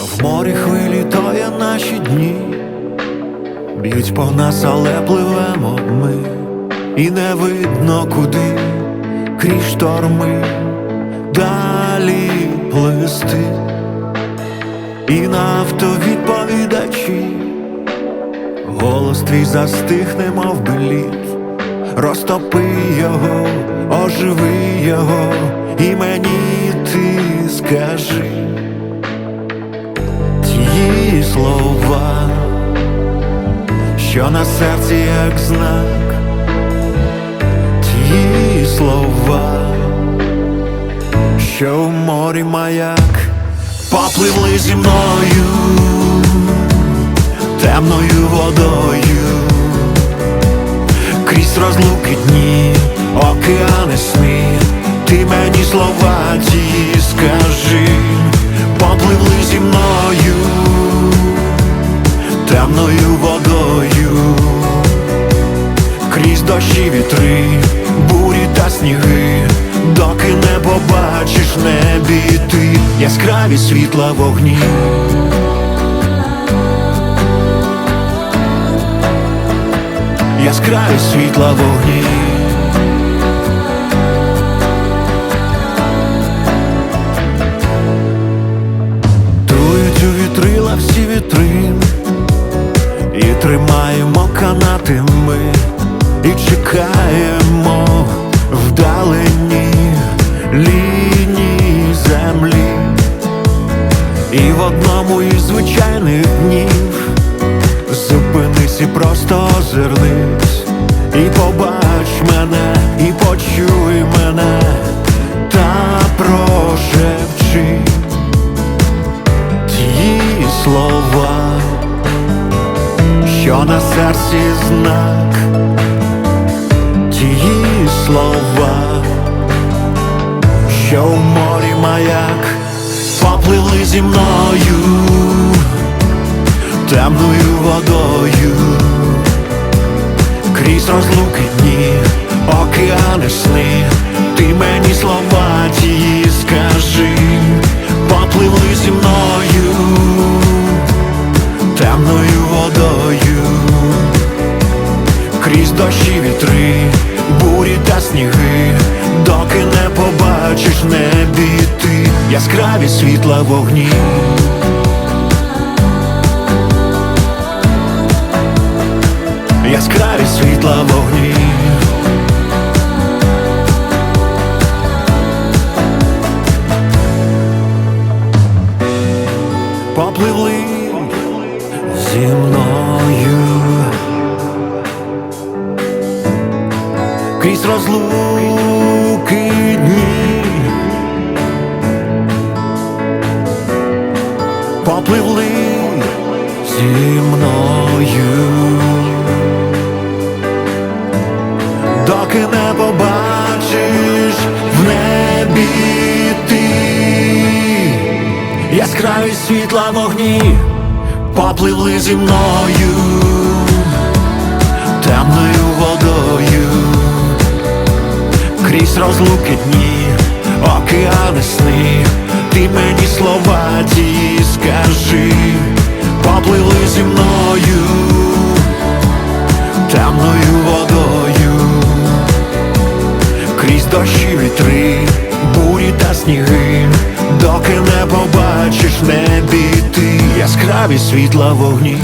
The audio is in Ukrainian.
В морі хвилі то є наші дні, б'ють по нас, але пливемо ми, і не видно куди крізь шторми далі плисти, і на автовідповідачі голос твій застигне, мов беліт, розтопи його, оживи його, і мені ти скажи слова, що на серці як знак, ті слова, що в морі маяк, попливли зі мною темною водою, крізь розлуки дні, океани сни, ти мені слова ті вітри, бурі та сніги, доки не побачиш небі ти яскраві світла вогні. Яскраві світла вогні. Дують у вітрила всі вітрин І тримаємо канати ми І чекаємо вдалені лінії землі. І в одному із звичайних днів Зупинись і просто озирнись. І побач мене, і почуй мене Та прошепчи ті слова, що на серці знак, ті слова, що в морі маяк, попливли зі мною темною водою, крізь розлуки дні, океани сни, ти мені слова ті дощі вітри, бурі та сніги, доки не побачиш небі ти яскраві світла вогні. яскраві світла вогні. Попливли зі мною крізь розлуки дні. Попливли зі мною. доки не побачиш в небі ти яскраві світла вогні попливли зі мною темною крізь розлуки дні, океани сни, ти мені слова ті скажи, попливли зі мною темною водою, крізь дощі вітри, бурі та сніги, доки не побачиш небі ти яскраві світла вогні.